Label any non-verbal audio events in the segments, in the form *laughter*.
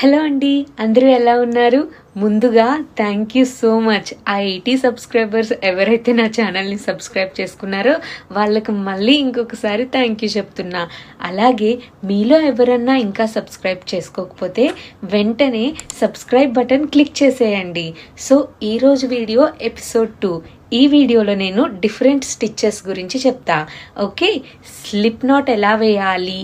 Hello అండి అందరూ ఎలా ఉన్నారు? ముందుగా థ్యాంక్ యూ సో మచ్ ఆ ఎయిటీ సబ్స్క్రైబర్స్ ఎవరైతే నా ఛానల్ని సబ్స్క్రైబ్ చేసుకున్నారో వాళ్ళకి మళ్ళీ ఇంకొకసారి థ్యాంక్ యూ చెప్తున్నా. అలాగే మీలో ఎవరన్నా ఇంకా సబ్స్క్రైబ్ చేసుకోకపోతే వెంటనే సబ్స్క్రైబ్ బటన్ క్లిక్ చేసేయండి. సో ఈరోజు వీడియో ఎపిసోడ్ టూ ఈ వీడియోలో నేను డిఫరెంట్ స్టిచ్చెస్ గురించి చెప్తా. ఓకే? స్లిప్ నాట్ ఎలా వేయాలి?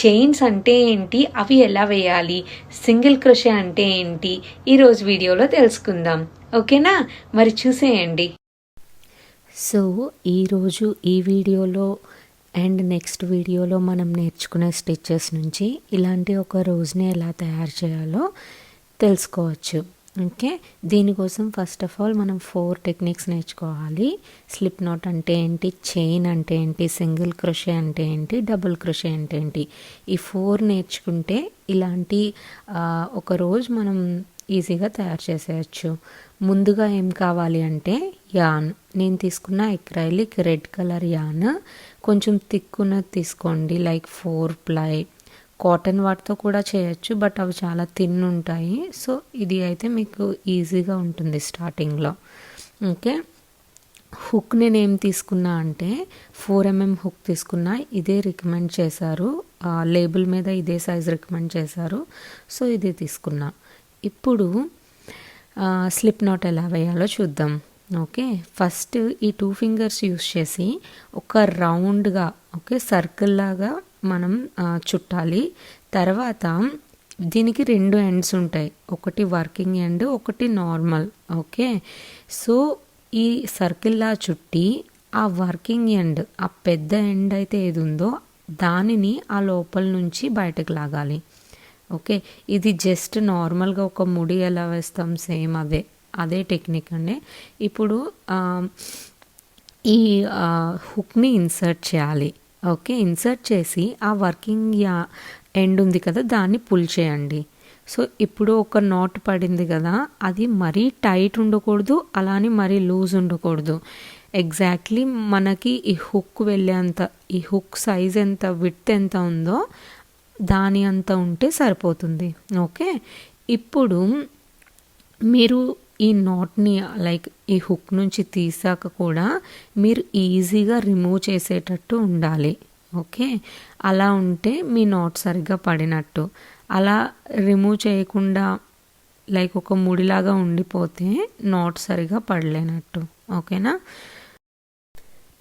చైన్స్ అంటే ఏంటి? అవి ఎలా వేయాలి? సింగిల్ క్రోషే అంటే ఏంటి? ఈరోజు వీడియోలో తెలుసుకుందాం. ఓకేనా? మరి చూసేయండి. సో ఈరోజు ఈ వీడియోలో అండ్ నెక్స్ట్ వీడియోలో మనం నేర్చుకునే స్టిచ్చెస్ నుంచి ఇలాంటి ఒక రోజుని ఎలా తయారు చేయాలో తెలుసుకోవచ్చు. ఓకే? దీనికోసం ఫస్ట్ ఆఫ్ ఆల్ మనం ఫోర్ టెక్నిక్స్ నేర్చుకోవాలి. స్లిప్ నాట్ అంటే ఏంటి? చైన్ అంటే ఏంటి? సింగిల్ క్రోషే అంటే ఏంటి? డబుల్ క్రోషే అంటే ఏంటి? ఈ ఫోర్ నేర్చుకుంటే ఇలాంటి ఒకరోజు మనం ఈజీగా తయారు చేసేయచ్చు. ముందుగా ఏం కావాలి అంటే యాన్ నేను తీసుకున్న ఎక్రైలిక్ రెడ్ కలర్ యాన్ కొంచెం తిక్కున్నది తీసుకోండి. లైక్ ఫోర్ ప్లై కాటన్ వాటితో కూడా చేయొచ్చు బట్ అవి చాలా థిన్ ఉంటాయి. సో ఇది అయితే మీకు ఈజీగా ఉంటుంది స్టార్టింగ్లో. ఓకే? హుక్ నేను ఏం తీసుకున్నా అంటే ఫోర్ ఎంఎం హుక్ తీసుకున్నా ఇదే రికమెండ్ చేశారు. లేబుల్ మీద ఇదే సైజ్ రికమెండ్ చేశారు. సో ఇది తీసుకున్నా. ఇప్పుడు స్లిప్ నాట్ ఎలా వేయాలో చూద్దాం. ఓకే? ఫస్ట్ ఈ టూ ఫింగర్స్ యూస్ చేసి ఒక రౌండ్గా ఓకే సర్కిల్ లాగా మనం చుట్టాలి. తర్వాత దీనికి రెండు ఎండ్స్ ఉంటాయి. ఒకటి వర్కింగ్ ఎండ్ ఒకటి నార్మల్. ఓకే? సో ఈ సర్కిల్లా చుట్టి ఆ వర్కింగ్ ఎండ్ ఆ పెద్ద ఎండ్ అయితే ఏది ఉందో దానిని ఆ లోపల నుంచి బయటకు లాగాలి. ఓకే? ఇది జస్ట్ నార్మల్గా ఒక ముడి ఎలా వేస్తాం సేమ్ అదే అదే టెక్నిక్ అండి. ఇప్పుడు ఈ హుక్ని ఇన్సర్ట్ చేయాలి. ఓకే ఇన్సర్ట్ చేసి ఆ వర్కింగ్ యా ఎండ్ ఉంది కదా దాన్ని పుల్ చేయండి. సో ఇప్పుడు ఒక నాట్ పడింది కదా అది మరీ టైట్ ఉండకూడదు అలానే మరీ లూజ్ ఉండకూడదు. ఎగ్జాక్ట్లీ మనకి ఈ హుక్ వెళ్ళేంత ఈ హుక్ సైజ్ ఎంత విత్ ఎంత ఉందో దాని అంత ఉంటే సరిపోతుంది. ఓకే ఇప్పుడు మీరు ఈ నాట్ని లైక్ ఈ హుక్ నుంచి తీసాక కూడా మీరు ఈజీగా రిమూవ్ చేసేటట్టు ఉండాలి. ఓకే? అలా ఉంటే మీ నాట్ సరిగ్గా పడినట్టు. అలా రిమూవ్ చేయకుండా లైక్ ఒక ముడిలాగా ఉండిపోతే నాట్ సరిగా పడలేనట్టు. ఓకేనా?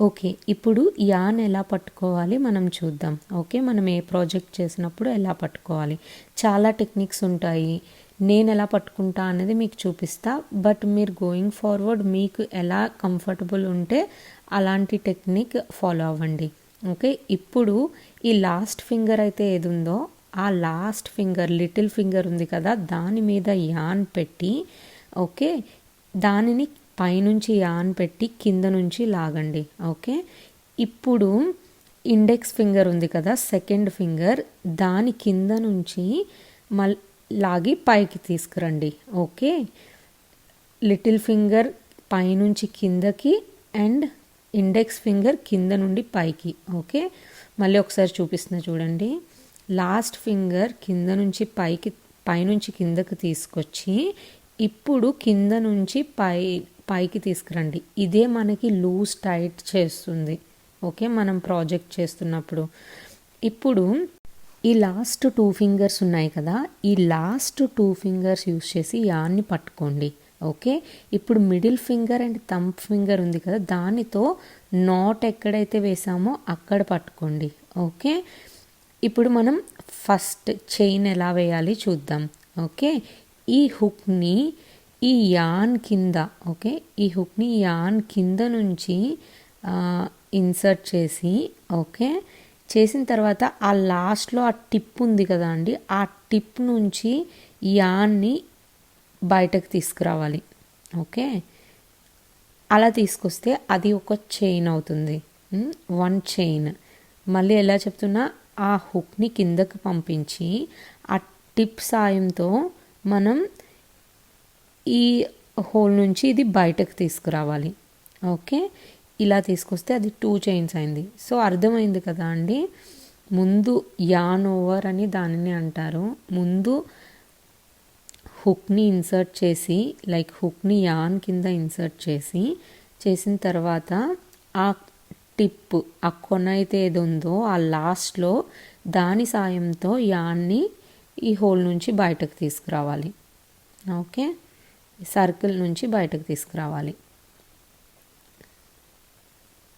ఓకే ఇప్పుడు యాన్ ఎలా పట్టుకోవాలి మనం చూద్దాం. ఓకే మనం ఏ ప్రాజెక్ట్ చేసినప్పుడు ఎలా పట్టుకోవాలి? చాలా టెక్నిక్స్ ఉంటాయి. నేను ఎలా పట్టుకుంటా అనేది మీకు చూపిస్తా. బట్ మీరు గోయింగ్ ఫార్వర్డ్ మీకు ఎలా కంఫర్టబుల్ ఉంటే అలాంటి టెక్నిక్ ఫాలో అవ్వండి. ఓకే? ఇప్పుడు ఈ లాస్ట్ ఫింగర్ అయితే ఏది ఉందో ఆ లాస్ట్ ఫింగర్ లిటిల్ ఫింగర్ ఉంది కదా దాని మీద యాన్ పెట్టి ఓకే? దానిని పైనుంచి యాన్ పెట్టి కింద నుంచి లాగండి. ఓకే? ఇప్పుడు ఇండెక్స్ ఫింగర్ ఉంది కదా సెకండ్ ఫింగర్ దాని కింద నుంచి మల్ లాగి పైకి తీసుకురండి. ఓకే? లిటిల్ ఫింగర్ పైనుంచి కిందకి అండ్ ఇండెక్స్ ఫింగర్ కింద నుండి పైకి. ఓకే? మళ్ళీ ఒకసారి చూపిస్తున్నా చూడండి. లాస్ట్ ఫింగర్ కింద నుంచి పైకి పైనుంచి కిందకి తీసుకొచ్చి ఇప్పుడు కింద నుంచి పై పైకి తీసుకురండి. ఇదే మనకి లూజ్ టైట్ చేస్తుంది. ఓకే? మనం ప్రాజెక్ట్ చేస్తున్నప్పుడు. ఇప్పుడు ఈ లాస్ట్ టూ ఫింగర్స్ ఉన్నాయి కదా ఈ లాస్ట్ టూ ఫింగర్స్ యూస్ చేసి యాన్ని పట్టుకోండి ఓకే ఇప్పుడు middle finger and thumb finger ఉంది కదా దానితో నాట్ ఎక్కడైతే వేసామో అక్కడ పట్టుకోండి ఓకే ఇప్పుడు మనం ఫస్ట్ చైన్ ఎలా వేయాలి చూద్దాం ఓకే ఈ హుక్ని ఈ యాన్ కింద ఓకే ఈ హుక్ని యాన్ కింద నుంచి ఇన్సర్ట్ చేసి ఓకే చేసిన తర్వాత ఆ లాస్ట్లో ఆ టిప్ ఉంది కదా అండి ఆ టిప్ నుంచి యాన్ని బయటకు తీసుకురావాలి. ఓకే? అలా తీసుకొస్తే అది ఒక చైన్ అవుతుంది. One chain. మళ్ళీ ఎలా చెప్తున్నా ఆ హుక్ని కిందకు పంపించి ఆ టిప్ సాయంతో మనం ఈ హోల్ నుంచి ఇది బయటకు తీసుకురావాలి. ఓకే? ఇలా తీసుకొస్తే అది టూ చైన్స్ అయింది. సో అర్థమైంది కదా అండి? ముందు యాన్ ఓవర్ అని దానిని అంటారు. ముందు హుక్ని ఇన్సర్ట్ చేసి లైక్ హుక్ని యాన్ కింద ఇన్సర్ట్ చేసి చేసిన తర్వాత ఆ టిప్ ఆ కొన అయితే ఏది ఉందో ఆ లాస్ట్లో దాని సాయంతో యాన్ని ఈ హోల్ నుంచి బయటకు తీసుకురావాలి. ఓకే? సర్కిల్ నుంచి బయటకు తీసుకురావాలి.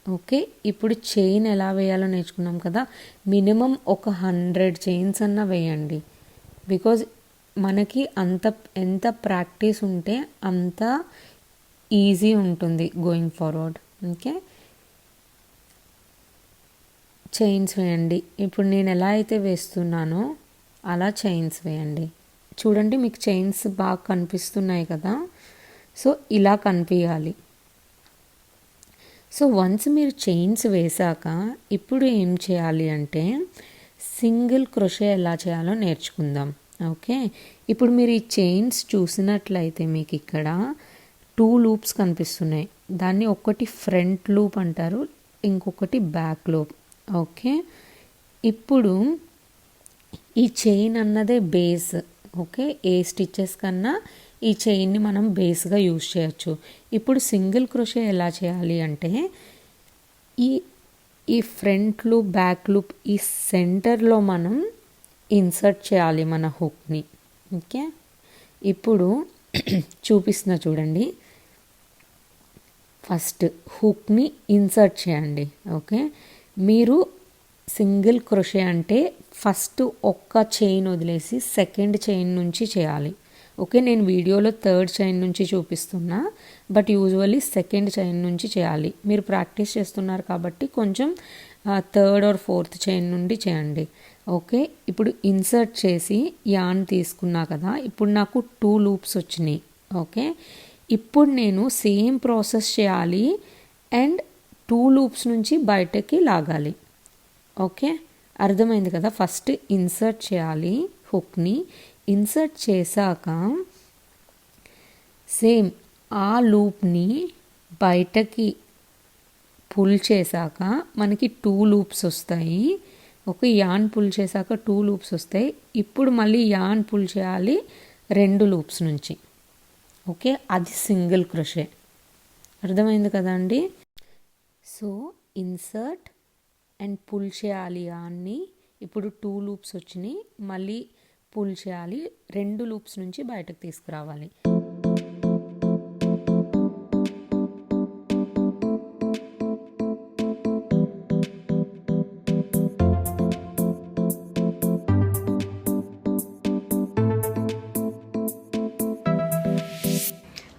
ఓకే ఇప్పుడు చైన్ ఎలా వేయాలో నేర్చుకున్నాం కదా. మినిమం ఒక హండ్రెడ్ చైన్స్ అన్న వేయండి. బికాజ్ మనకి అంత ఎంత ప్రాక్టీస్ ఉంటే అంత ఈజీ ఉంటుంది గోయింగ్ ఫార్వర్డ్. ఓకే? చైన్స్ వేయండి. ఇప్పుడు నేను ఎలా అయితే వేస్తున్నానో అలా చైన్స్ వేయండి. చూడండి మీకు చైన్స్ బాగా కనిపిస్తున్నాయి కదా. సో ఇలా కనిపించాలి సో వన్స్ మీరు చైన్స్ వేశాక ఇప్పుడు ఏం చేయాలి అంటే సింగిల్ క్రొషే ఎలా చేయాలో నేర్చుకుందాం. ఓకే ఇప్పుడు మీరు ఈ చైన్స్ చూసినట్లయితే మీకు ఇక్కడ టూ లూప్స్ కనిపిస్తున్నాయి. దాన్ని ఒకటి ఫ్రంట్ లూప్ అంటారు ఇంకొకటి బ్యాక్ లూప్ ఓకే ఇప్పుడు ఈ చైన్ అన్నదే బేస్ ఓకే ఏ స్టిచ్చెస్ కన్నా ఈ చైన్ని మనం బేస్గా యూజ్ చేయొచ్చు. ఇప్పుడు సింగిల్ క్రోషే ఎలా చేయాలి అంటే ఈ ఈ ఫ్రంట్ లూప్ బ్యాక్ లూప్ ఈ సెంటర్లో మనం ఇన్సర్ట్ చేయాలి మన హుక్ని. ఓకే? ఇప్పుడు *clears throat* చూపిస్తున్నా చూడండి. ఫస్ట్ హుక్ని ఇన్సర్ట్ చేయండి. ఓకే? మీరు సింగిల్ క్రొషే అంటే ఫస్ట్ ఒక్క చైన్ వదిలేసి సెకండ్ చైన్ నుంచి చేయాలి. ఓకే నేను వీడియోలో థర్డ్ చైన్ నుంచి చూపిస్తున్నా బట్ యూజువల్లీ సెకండ్ చైన్ నుంచి చేయాలి. మీరు ప్రాక్టీస్ చేస్తున్నారు కాబట్టి కొంచెం థర్డ్ ఆర్ ఫోర్త్ చైన్ నుండి చేయండి. ఓకే ఇప్పుడు ఇన్సర్ట్ చేసి యాన్ తీసుకున్నా కదా ఇప్పుడు నాకు టూ లూప్స్ వచ్చినాయి. ఓకే ఇప్పుడు నేను సేమ్ ప్రాసెస్ చేయాలి అండ్ టూ లూప్స్ నుంచి బయటకి లాగాలి. ఓకే అర్థమైంది కదా? ఫస్ట్ ఇన్సర్ట్ చేయాలి హుక్ని ఇన్సర్ట్ చేశాక సేమ్ ఆ లూప్ని బయటకి పుల్ చేశాక మనకి టూ లూప్స్ వస్తాయి. ఒక యాన్ పుల్ చేశాక టూ లూప్స్ వస్తాయి. ఇప్పుడు మళ్ళీ యాన్ పుల్ చేయాలి రెండు లూప్స్ నుంచి. ఓకే? అది సింగిల్ క్రొషే. అర్థమైంది కదా అండి? సో ఇన్సర్ట్ అండ్ పుల్ చేయాలి యాన్ని ఇప్పుడు టూ లూప్స్ వచ్చినాయి. మళ్ళీ పుల్ చేయాలి. రెండు లూప్స్ నుంచి బయటకు తీసుకురావాలి.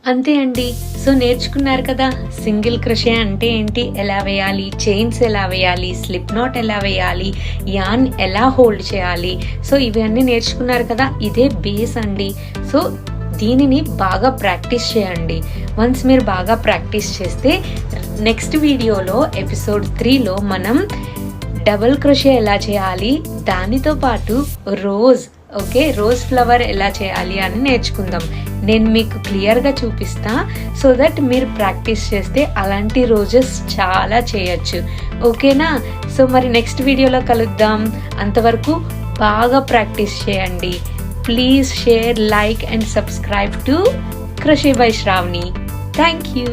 అంతే అండి. సో నేర్చుకున్నారు కదా సింగిల్ క్రషే అంటే ఏంటి? ఎలా వేయాలి? చైన్స్ ఎలా వేయాలి? స్లిప్ నాట్ ఎలా వేయాలి? యాన్ ఎలా హోల్డ్ చేయాలి? సో ఇవన్నీ నేర్చుకున్నారు కదా ఇదే బేస్ అండి. సో దీనిని బాగా ప్రాక్టీస్ చేయండి. వన్స్ మీరు బాగా ప్రాక్టీస్ చేస్తే నెక్స్ట్ వీడియోలో ఎపిసోడ్ త్రీలో మనం డబుల్ క్రోషే ఎలా చేయాలి? దానితో పాటు రోజ్ ఓకే? రోజ్ ఫ్లవర్ ఎలా చేయాలి అని నేర్చుకుందాం. నేను మీకు క్లియర్గా చూపిస్తా. సో దట్ మీరు ప్రాక్టీస్ చేస్తే అలాంటి రోజెస్ చాలా చేయొచ్చు. ఓకేనా? సో మరి నెక్స్ట్ వీడియోలో కలుద్దాం. అంతవరకు బాగా ప్రాక్టీస్ చేయండి. Please share like and subscribe to Krishi by Sravani thank you.